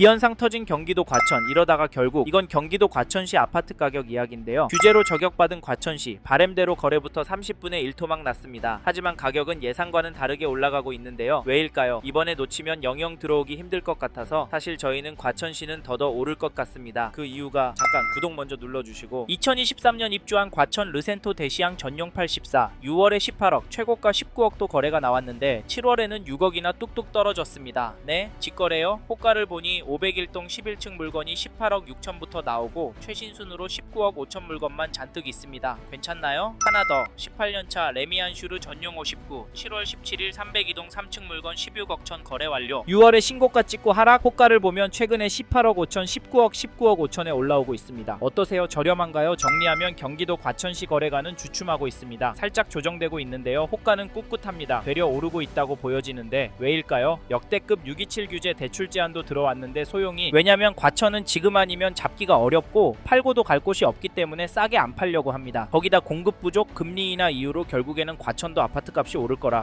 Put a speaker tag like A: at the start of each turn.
A: 기현상 터진 경기도 과천 이러다가 결국 이건 경기도 과천시 아파트 가격 이야기인데요. 규제로 저격받은 과천시 바램대로 거래부터 30분의 1토막 났습니다. 하지만 가격은 예상과는 다르게 올라가고 있는데요. 왜일까요? 이번에 놓치면 영영 들어오기 힘들 것 같아서 사실 저희는 과천시는 더더 오를 것 같습니다. 그 이유가 잠깐 구독 먼저 눌러주시고 2023년 입주한 과천 르센토 대시양 전용 84 6월에 18억 최고가 19억도 거래가 나왔는데 7월에는 6억이나 뚝뚝 떨어졌습니다. 네 직거래요. 호가를 보니 501동 11층 물건이 18억 6천부터 나오고 최신 순으로 19억 5천 물건만 잔뜩 있습니다. 괜찮나요? 하나 더 18년차 레미안 슈르 전용 59 7월 17일 302동 3층 물건 16억 천 거래 완료 6월에 신고가 찍고 하락 호가를 보면 최근에 18억 5천 19억 19억 5천에 올라오고 있습니다. 어떠세요? 저렴한가요? 정리하면 경기도 과천시 거래가는 주춤하고 있습니다. 살짝 조정되고 있는데요. 호가는 꿋꿋합니다. 되려 오르고 있다고 보여지는데 왜일까요? 역대급 627 규제 대출 제한도 들어왔 는데 소용이 왜냐면 과천은 지금 아니면 잡기가 어렵고 팔고도 갈 곳이 없기 때문에 싸게 안 팔려고 합니다. 거기다 공급 부족, 금리 인하 이유로 결국에는 과천도 아파트 값이 오를 거라